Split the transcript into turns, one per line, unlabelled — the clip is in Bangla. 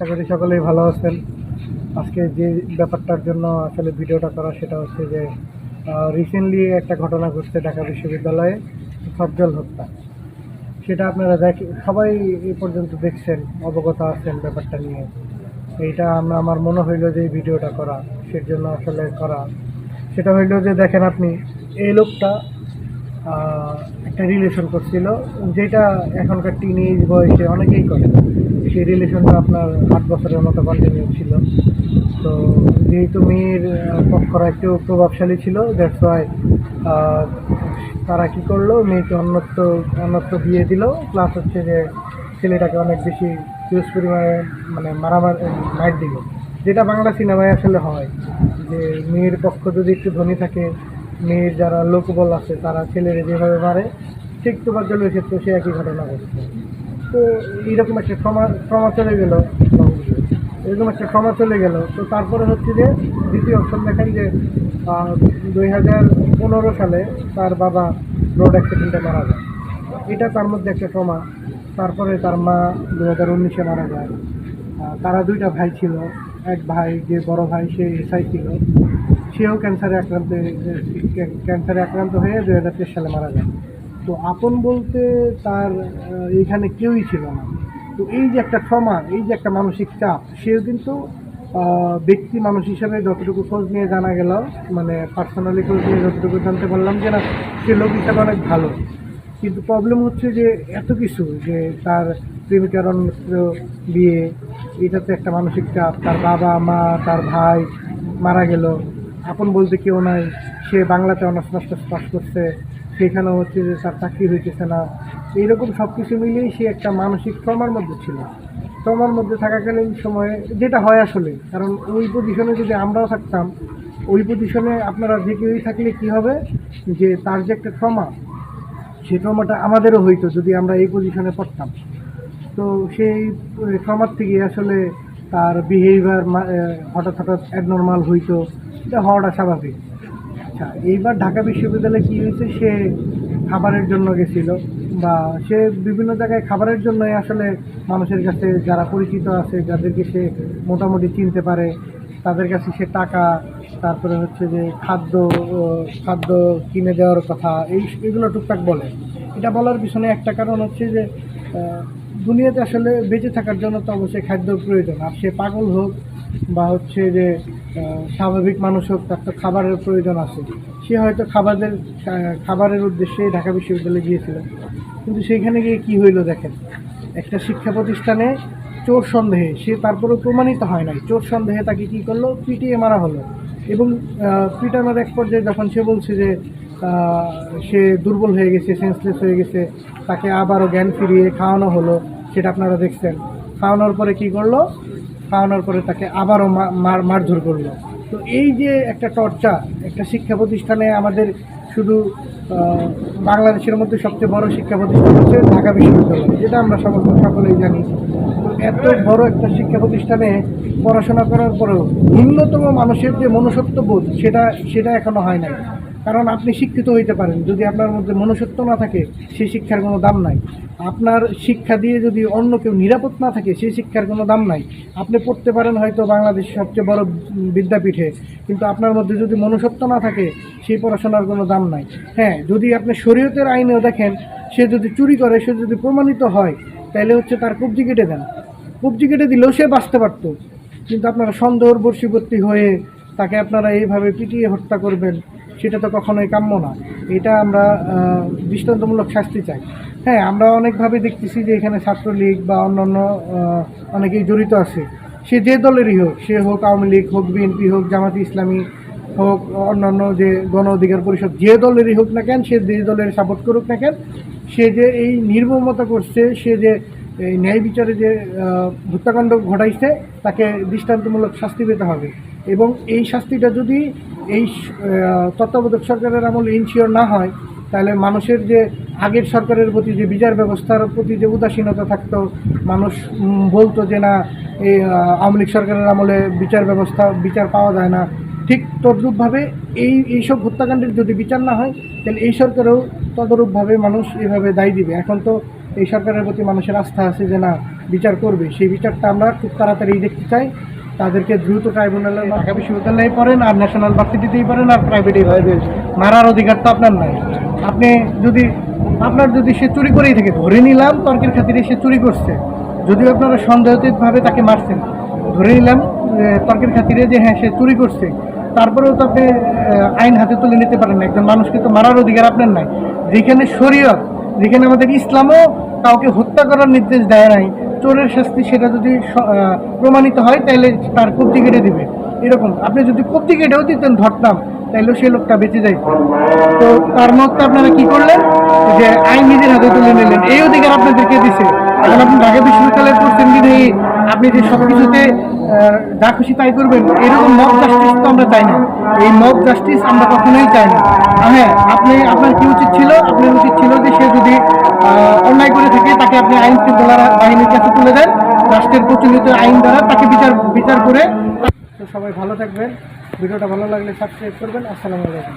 আশা করি সকলেই ভালো আছেন। আজকে যে ব্যাপারটার জন্য আসলে ভিডিওটা করা সেটা হচ্ছে যে রিসেন্টলি একটা ঘটনা ঘটছে ঢাকা বিশ্ববিদ্যালয়ে সজ্জল হত্যা। সেটা আপনারা দেখ, সবাই এই পর্যন্ত দেখছেন, অবগত আছেন ব্যাপারটা নিয়ে। এইটা আমরা আমার মনে হইল যে এই ভিডিওটা করা, সের জন্য আসলে করা। সেটা হইল যে দেখেন আপনি, এই লোকটা একটা রিলেশন করছিল, যেটা এখনকার টিন এজ বয়সে অনেকেই করে। সেই রিলেশনটা আপনার আট বছরের মতো কন্টিনিউ ছিল। তো যেহেতু মেয়ের পক্ষরা একটু প্রভাবশালী ছিল দ্যাটস ওয়াই তারা কি করল, মেয়েকে অন্যত্র অন্যত্র দিয়ে দিল। প্লাস হচ্ছে যে ছেলেটাকে অনেক বেশি হিউজ পরিমাণে মানে মারামার মাইট দিল। যেটা বাংলা সিনেমায় আসলে হয় যে মেয়ের পক্ষ যদি একটু ধনী থাকে, মেয়ের যারা লোকবল আছে, তারা ছেলেরে যেভাবে মারে, ঠিক তোবাজ্জলের ক্ষেত্রে সে একই ঘটনা ঘটছে। তো এইরকম একটা ক্ষমা ক্ষমা চলে গেল। এরকম একটা ক্ষমা চলে গেল। তো তারপরে হচ্ছে যে দ্বিতীয় অপশন দেখেন যে দুই হাজার পনেরো সালে তার বাবা রোড অ্যাক্সিডেন্টে মারা যায়। এটা তার মধ্যে একটা ক্ষমা। তারপরে তার মা দু হাজার উনিশে মারা যায়। তারা দুইটা ভাই ছিল। এক ভাই, যে বড় ভাই, সে এসআই ছিল। সেও ক্যান্সারে আক্রান্ত ক্যান্সারে আক্রান্ত হয়ে দু হাজার তেইশ সালে মারা যায়। তো আপন বলতে তার আহ, এইখানে কেউই ছিল না। তো এই যে একটা ট্রমা এই যে একটা মানসিক চাপ সেও কিন্তু ব্যক্তি মানুষ হিসাবে যতটুকু খোঁজ নিয়ে জানা গেল মানে পার্সোনালি খোঁজ নিয়ে যতটুকু জানতে পারলাম যে না সে লোক হিসাবে অনেক ভালো। কিন্তু প্রবলেম হচ্ছে যে এত কিছু যে তার প্রেমিকার অন্যত্র বিয়ে এটা তো একটা মানসিক চাপ তার বাবা মা তার ভাই মারা গেল। আপন বলতে কেউ নাই সে বাংলাতে অনার্স মাস্টার্স পাস করছে। সেখানেও হচ্ছে যে তার চাকরি হইতেছে না। এইরকম সব কিছু মিলিয়েই সে একটা মানসিক ট্রমার মধ্যে ছিল। ট্রমার মধ্যে থাকাকালীন সময়ে যেটা হয় আসলে, কারণ ওই পজিশনে যদি আমরাও থাকতাম, ওই পজিশনে আপনারা যে কেউই থাকলে কী হবে? যে তার যে একটা ট্রমা সেই ট্রমাটা আমাদেরও হইতো যদি আমরা এই পজিশনে পড়তাম। তো সেই ট্রমার থেকে আসলে তার বিহেভিয়ার হঠাৎ হঠাৎ অ্যাবনর্মাল হইতো। এটা হওয়াটা স্বাভাবিক। আচ্ছা এইবার ঢাকা বিশ্ববিদ্যালয়ে কী হয়েছে? সে খাবারের জন্য গেছিল বা সে বিভিন্ন জায়গায় খাবারের জন্যই আসলে মানুষের কাছে যারা পরিচিত আছে, যাদেরকে সে মোটামুটি চিনতে পারে, তাদের কাছে সে টাকা, তারপরে হচ্ছে যে খাদ্য খাদ্য কিনে দেওয়ার কথা, এই এগুলো টুকটাক বলে। এটা বলার পিছনে একটা কারণ হচ্ছে যে দুনিয়াতে আসলে বেঁচে থাকার জন্য তো অবশ্যই খাদ্য প্রয়োজন। আর সে পাগল হোক বা হচ্ছে যে স্বাভাবিক মানুষ হোক, তার তো খাবারের প্রয়োজন আছে। সে হয়তো খাবারের খাবারের উদ্দেশ্যে ঢাকা বিশ্ববিদ্যালয়ে গিয়েছিল। কিন্তু সেইখানে গিয়ে কী হইল দেখেন? একটা শিক্ষা প্রতিষ্ঠানে চোর সন্দেহে, সে তারপরেও প্রমাণিত হয় নাই। চোর সন্দেহে তাকে কি করল? পিটিয়ে মারা হলো। এবং পিটানোর এক পর্যায়ে যখন সে বলছে যে সে দুর্বল হয়ে গেছে সেন্সলেস হয়ে গেছে, তাকে আবারও জ্ঞান ফিরিয়ে খাওয়ানো হলো, সেটা আপনারা দেখছেন। খাওয়ানোর পরে কি করল? খাওয়ানোর পরে তাকে আবারও মারধর করল। তো এই যে একটা টর্চার, একটা শিক্ষা প্রতিষ্ঠানে আমাদের শুধু বাংলাদেশের মধ্যে সবচেয়ে বড় শিক্ষা প্রতিষ্ঠান হচ্ছে ঢাকা বিশ্ববিদ্যালয়, যেটা আমরা সমস্ত সকলেই জানি। তো এত বড় একটা শিক্ষা প্রতিষ্ঠানে পড়াশোনা করার পরেও ন্যূনতম মানুষের যে মনুষ্যত্ব বোধ সেটা সেটা এখনও হয় নাই। কারণ আপনি শিক্ষিত হইতে পারেন। যদি আপনার মধ্যে মনুষ্যত্ব না থাকে, সেই শিক্ষার কোনো দাম নাই। আপনার শিক্ষা দিয়ে যদি অন্য কেউ নিরাপদ না থাকে, সেই শিক্ষার কোনো দাম নাই। আপনি পড়তে পারেন হয়তো বাংলাদেশের সবচেয়ে বড় বিদ্যাপীঠে, কিন্তু আপনার মধ্যে যদি মনুষ্যত্ব না থাকে, সেই পড়াশোনার কোনো দাম নাই। হ্যাঁ যদি আপনি শরীয়তের আইনেও দেখেন, সে যদি চুরি করে, সে যদি প্রমাণিত হয়, তাহলে হচ্ছে তার কবজি কেটে দেন। কবজি কেটে দিলেও সে বাঁচতে পারত। কিন্তু আপনারা সন্দেহর বর্ষীবর্তী হয়ে তাকে আপনারা এইভাবে পিটিয়ে হত্যা করবেন। সেটা তো কখনোই কাম্য না। এটা আমরা দৃষ্টান্তমূলক শাস্তি চাই। হ্যাঁ আমরা অনেকভাবে দেখতেছি যে এখানে ছাত্রলীগ বা অন্যান্য অনেকেই জড়িত আছে। সে যে দলেরই হোক, সে হোক আওয়ামী লীগ হোক, বিএনপি হোক, জামাতি ইসলামী হোক, অন্যান্য যে গণ অধিকার পরিষদ, যে দলেরই হোক না কেন, সে যে দলের সাপোর্ট করুক না কেন, সে যে এই নির্মমতা করছে, সে যে এই ন্যায় বিচারে যে হত্যাকাণ্ড ঘটাইছে, তাকে দৃষ্টান্তমূলক শাস্তি পেতে হবে। এবং এই শাস্তিটা যদি এই তত্ত্বাবধায়ক সরকারের আমলে ইনশিওর না হয়, তাহলে মানুষের যে আগের সরকারের প্রতি যে বিচার ব্যবস্থার প্রতি যে উদাসীনতা থাকতো, মানুষ বলতো যে না এই আওয়ামী লীগ সরকারের আমলে বিচার ব্যবস্থা, বিচার পাওয়া যায় না। ঠিক তদ্রূপভাবে এই, এইসব হত্যাকাণ্ডের যদি বিচার না হয়, তাহলে এই সরকারেও তদরূপভাবে মানুষ এভাবে দায় দিবে। এখন তো এই সরকারের প্রতি মানুষের আস্থা আছে যে না, বিচার করবে। সেই বিচারটা আমরা খুব তাড়াতাড়ি দেখতে চাই। তাদেরকে দ্রুত ট্রাইব্যুনালে ঢাকা বিশ্ববিদ্যালয়ে পড়েন, আর ন্যাশনাল ভার্সিটিতেই পড়েন, আর প্রাইভেটেই পড়েন মারার অধিকার তো আপনার নাই। আপনি যদি, আপনার যদি সে চুরি করেই থাকে, ধরে নিলাম তর্কের খাতিরে সে চুরি করছে। যদিও আপনারা সন্দেহতীতভাবে তাকে মারছেন। ধরে নিলাম তর্কের খাতিরে যে হ্যাঁ সে চুরি করছে। তারপরেও তো আপনি আইন হাতে তুলে নিতে পারেন না। একজন মানুষকে তো মারার অধিকার আপনার নাই। যেখানে শরীয়ত, যেখানে আমাদের ইসলামও কাউকে হত্যা করার নির্দেশ দেয় নাই চোরের শাস্তি সেটা যদি প্রমাণিত হয় তাহলে তার কবজি কেটে দিবে। এরকম। আপনি যদি কবজি কেটেও দিতেন ধরতাম, তাইলেও সেই লোকটা বেঁচে যাইত। তো তার মধ্যে আপনারা কি করলেন? যে আইন নিজের হাতে তুলে নিলেন। এই অধিকার আপনাদেরকে দিছে। এখন আপনি ঢাকা বিশ্ববিদ্যালয়ে পড়ছেন বিধায়ী আপনি যে সব কিছুতে যা খুশি তাই করবেন, এরকম মব জাস্টিস তো আমরা চাই না। এই মব জাস্টিস আমরা কখনোই চাই না। হ্যাঁ আপনি, আপনার কি উচিত ছিল? আপনার উচিত ছিল যে সে যদি আপনি আইন শৃঙ্খলা বাহিনীর কাছে তুলে দেন। রাষ্ট্রের প্রচলিত আইন দ্বারা তাকে বিচার বিচার করে। তো সবাই ভালো থাকবেন। ভিডিওটা ভালো লাগলে সাবস্ক্রাইব করবেন। আসসালামু আলাইকুম।